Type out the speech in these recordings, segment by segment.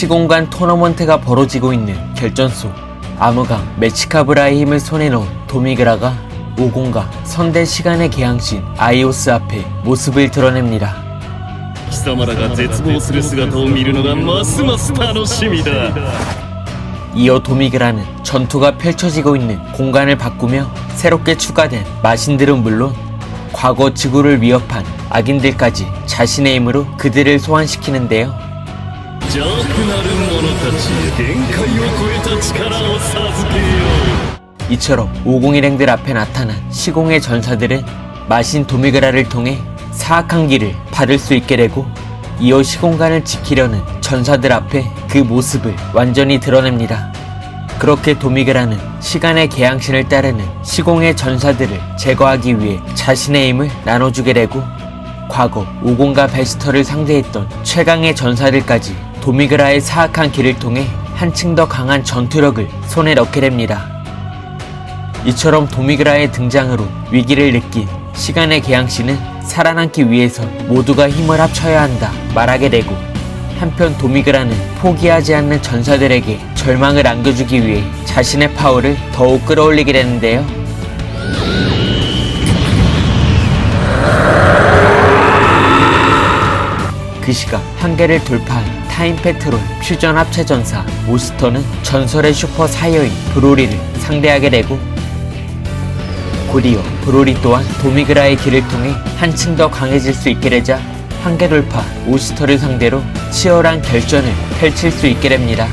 시공간 토너먼트가 벌어지고 있는 결전소 아무강 메치카브라의 힘을 손에 넣은 도미그라가 오공과 선대 시간의 개항신 아이오스 앞에 모습을 드러냅니다. 貴様らが絶望する姿を見るのがますます楽しみだ 이어 도미그라는 전투가 펼쳐지고 있는 공간을 바꾸며 새롭게 추가된 마신들은 물론 과거 지구를 위협한 악인들까지 자신의 힘으로 그들을 소환시키는데요. 邪悪なる者たちへ限界を超えた力を授けよ 이처럼 501행들 앞에 나타난 시공의 전사들은 마신 도미그라를 통해 사악한 길을 받을 수 있게 되고 이어 시공간을 지키려는 전사들 앞에 그 모습을 완전히 드러냅니다. 그렇게 도미그라는 시간의 개양신을 따르는 시공의 전사들을 제거하기 위해 자신의 힘을 나눠주게 되고 과거 오공과 베스터를 상대했던 최강의 전사들까지 도미그라의 사악한 길을 통해 한층 더 강한 전투력을 손에 넣게 됩니다. 이처럼 도미그라의 등장으로 위기를 느낀 시간의 개양씨는 살아남기 위해서 모두가 힘을 합쳐야 한다 말하게 되고 한편 도미그라는 포기하지 않는 전사들에게 절망을 안겨주기 위해 자신의 파워를 더욱 끌어올리게 되는데요. 그 시각 한계를 돌파한 타임 페트롤 퓨전 합체 전사 오스터는 전설의 슈퍼 사이어인 브로리를 상대하게 되고 곧이어 브로리 또한 도미그라의 길을 통해 한층 더 강해질 수 있게 되자 한계 돌파 오스터를 상대로 치열한 결전을 펼칠 수 있게 됩니다.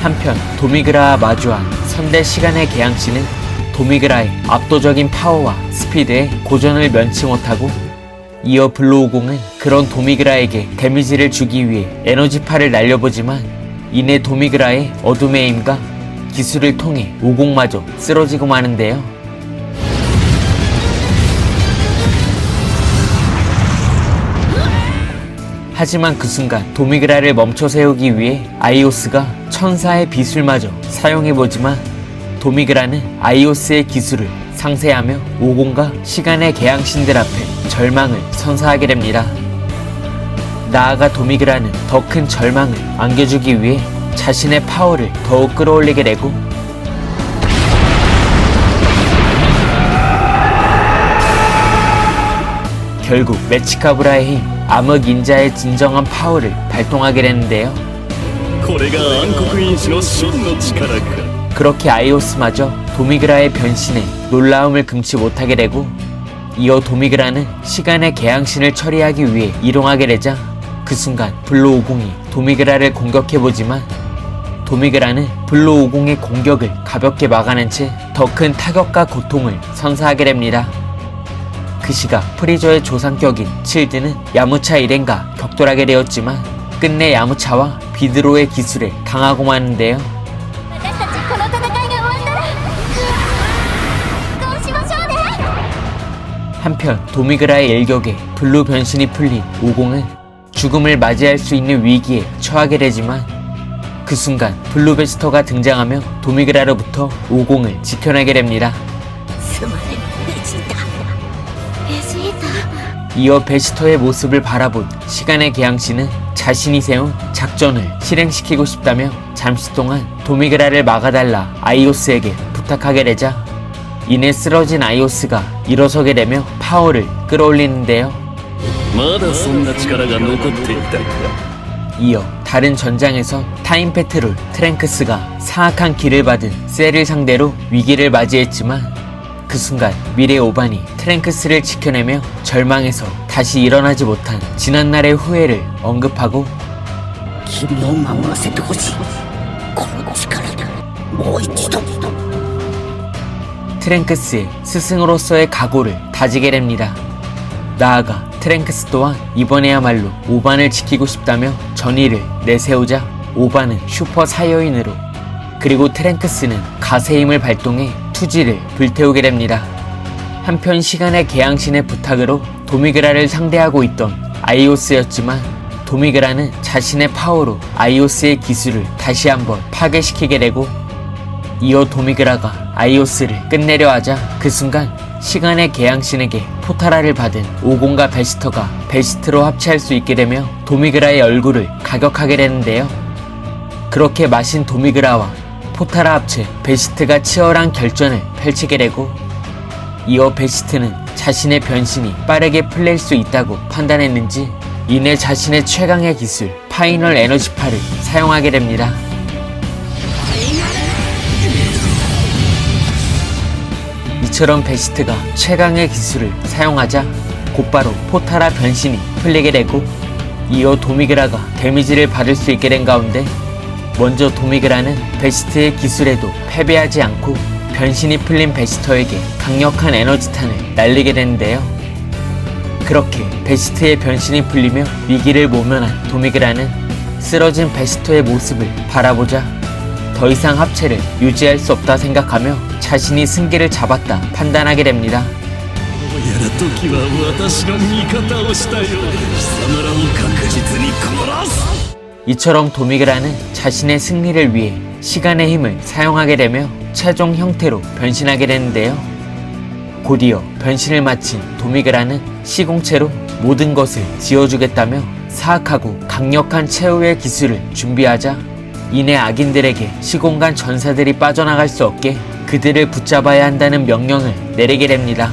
한편 도미그라와 마주한 선대 시간의 개양씨는 도미그라의 압도적인 파워와 스피드에 고전을 면치 못하고 이어 블루오공은 그런 도미그라에게 데미지를 주기 위해 에너지파를 날려보지만 이내 도미그라의 어둠의 힘과 기술을 통해 오공마저 쓰러지고 마는데요. 하지만 그 순간 도미그라를 멈춰 세우기 위해 아이오스가 천사의 비술마저 사용해보지만 도미그라는 아이오스의 기술을 상세하며 오공과 시간의 개양신들 앞에 절망을 선사하게 됩니다. 나아가 도미그라는 더 큰 절망을 안겨주기 위해 자신의 파워를 더욱 끌어올리게 되고 결국 메치카브라의 힘, 암흑 인자의 진정한 파워를 발동하게 되는데요. 그렇게 아이오스마저 도미그라의 변신에 놀라움을 금치 못하게 되고 이어 도미그라는 시간의 개양신을 처리하기 위해 이동하게 되자 그 순간 블루 오공이 도미그라를 공격해보지만 도미그라는 블루 오공의 공격을 가볍게 막아낸 채 더 큰 타격과 고통을 선사하게 됩니다. 그 시각 프리저의 조상격인 칠드는 야무차 일행과 격돌하게 되었지만 끝내 야무차와 비드로의 기술에 당하고 마는데요. 한편 도미그라의 일격에 블루 변신이 풀린 오공은 죽음을 맞이할 수 있는 위기에 처하게 되지만 그 순간 블루베스터가 등장하며 도미그라로부터 오공을 지켜내게 됩니다. 이어 베스터의 모습을 바라본 시간의 개양 씨는 자신이 세운 작전을 실행시키고 싶다며 잠시 동안 도미그라를 막아달라 아이오스에게 부탁하게 되자 이내 쓰러진 아이오스가 일어서게 되며 파워를 끌어올리는데요. 이어 다른 전장에서 타임 페트롤 트랭크스가 사악한 길을 받은 셀을 상대로 위기를 맞이했지만 그 순간 미래 오반이 트랭크스를 지켜내며 절망에서 다시 일어나지 못한 지난날의 후회를 언급하고 트랭크스의 스승으로서의 각오를 다지게 됩니다. 나아가 트랭크스 또한 이번에야말로 오반을 지키고 싶다며 전의를 내세우자 오반은 슈퍼 사이어인으로 그리고 트랭크스는 가세 힘을 발동해 투지를 불태우게 됩니다. 한편 시간의 개양신의 부탁으로 도미그라를 상대하고 있던 아이오스였지만 도미그라는 자신의 파워로 아이오스의 기술을 다시 한번 파괴시키게 되고 이어 도미그라가 아이오스를 끝내려 하자 그 순간 시간의 개양신에게 포타라를 받은 오공과 베스터가 베스트로 합체할 수 있게 되며 도미그라의 얼굴을 가격하게 되는데요. 그렇게 마신 도미그라와 포타라 합체 베시트가 치열한 결전을 펼치게 되고 이어 베시트는 자신의 변신이 빠르게 풀릴 수 있다고 판단했는지 이내 자신의 최강의 기술 파이널 에너지파를 사용하게 됩니다. 이처럼 베시트가 최강의 기술을 사용하자 곧바로 포타라 변신이 풀리게 되고 이어 도미그라가 데미지를 받을 수 있게 된 가운데 먼저 도미그라는 베시트의 기술에도 패배하지 않고 변신이 풀린 베시터에게 강력한 에너지탄을 날리게 되는데요. 그렇게 베시트의 변신이 풀리며 위기를 모면한 도미그라는 쓰러진 베시터의 모습을 바라보자 더 이상 합체를 유지할 수 없다 생각하며 자신이 승기를 잡았다 판단하게 됩니다. どうやら時は私の味方をしたよ貴様らを確実に殺す 이처럼 도미그라는 자신의 승리를 위해 시간의 힘을 사용하게 되며 최종 형태로 변신하게 되는데요. 곧이어 변신을 마친 도미그라는 시공체로 모든 것을 지어주겠다며 사악하고 강력한 최후의 기술을 준비하자 이내 악인들에게 시공간 전사들이 빠져나갈 수 없게 그들을 붙잡아야 한다는 명령을 내리게 됩니다.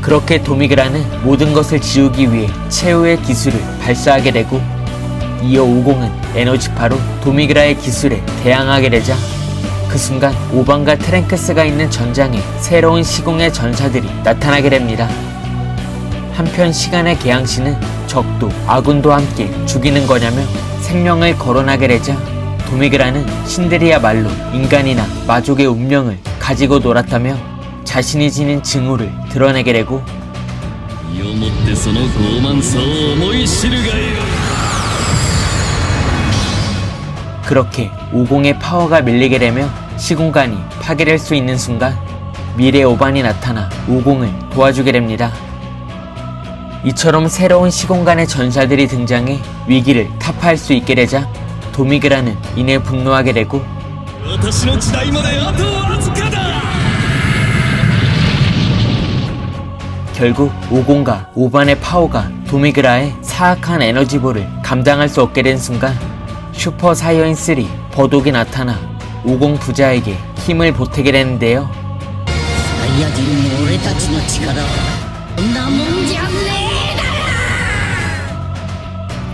그렇게 도미그라는 모든 것을 지우기 위해 최후의 기술을 발사하게 되고 이어 오공은 에너지파로 도미그라의 기술에 대항하게 되자 그 순간 오방과 트랭크스가 있는 전장에 새로운 시공의 전사들이 나타나게 됩니다. 한편 시간의 개항 씨는 적도 아군도 함께 죽이는 거냐며 생명을 거론하게 되자 도미그라는 신데리아 말로 인간이나 마족의 운명을 가지고 놀았다며 자신이 지닌 증오를 드러내게 되고 그렇게 오공의 파워가 밀리게 되며 시공간이 파괴될 수 있는 순간 미래 오반이 나타나 오공을 도와주게 됩니다. 이처럼 새로운 시공간의 전사들이 등장해 위기를 타파할 수 있게 되자 도미그라는 이내 분노하게 되고 결국 오공과 오반의 파워가 도미그라의 사악한 에너지볼을 감당할 수 없게 된 순간 슈퍼 사이언 3 버독이 나타나 오공 부자에게 힘을 보태게 되는데요.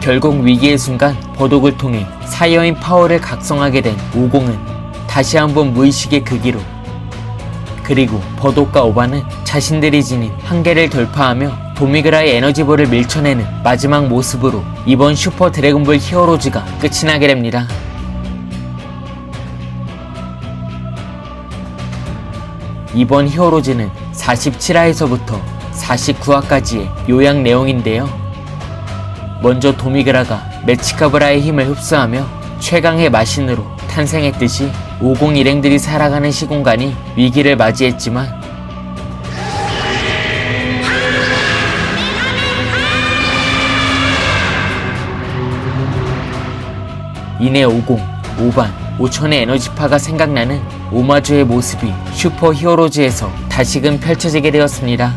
결국 위기의 순간 버독을 통해 사이어인 파워를 각성하게 된 오공은 다시 한번 무의식의 극기로 그리고 버독과 오바는 자신들이 지닌 한계를 돌파하며 도미그라의 에너지볼을 밀쳐내는 마지막 모습으로 이번 슈퍼 드래곤볼 히어로즈가 끝이 나게 됩니다. 이번 히어로즈는 47화에서부터 49화까지의 요약 내용인데요. 먼저 도미그라가 메치카브라의 힘을 흡수하며 최강의 마신으로 탄생했듯이 50 일행들이 살아가는 시공간이 위기를 맞이했지만 이내 50, 5반, 5천의 에너지파가 생각나는 오마주의 모습이 슈퍼 히어로즈에서 다시금 펼쳐지게 되었습니다.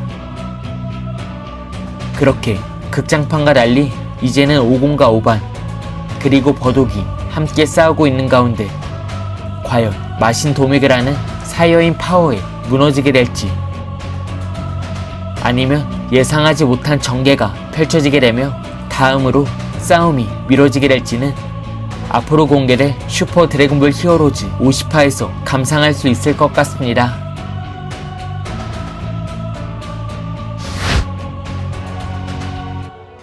그렇게 극장판과 달리 이제는 50과 5반 그리고 버독이 함께 싸우고 있는 가운데 과연 마신 도미그라는 사이어인 파워에 무너지게 될지 아니면 예상하지 못한 전개가 펼쳐지게 되며 다음으로 싸움이 미뤄지게 될지는 앞으로 공개될 슈퍼 드래곤볼 히어로즈 50화에서 감상할 수 있을 것 같습니다.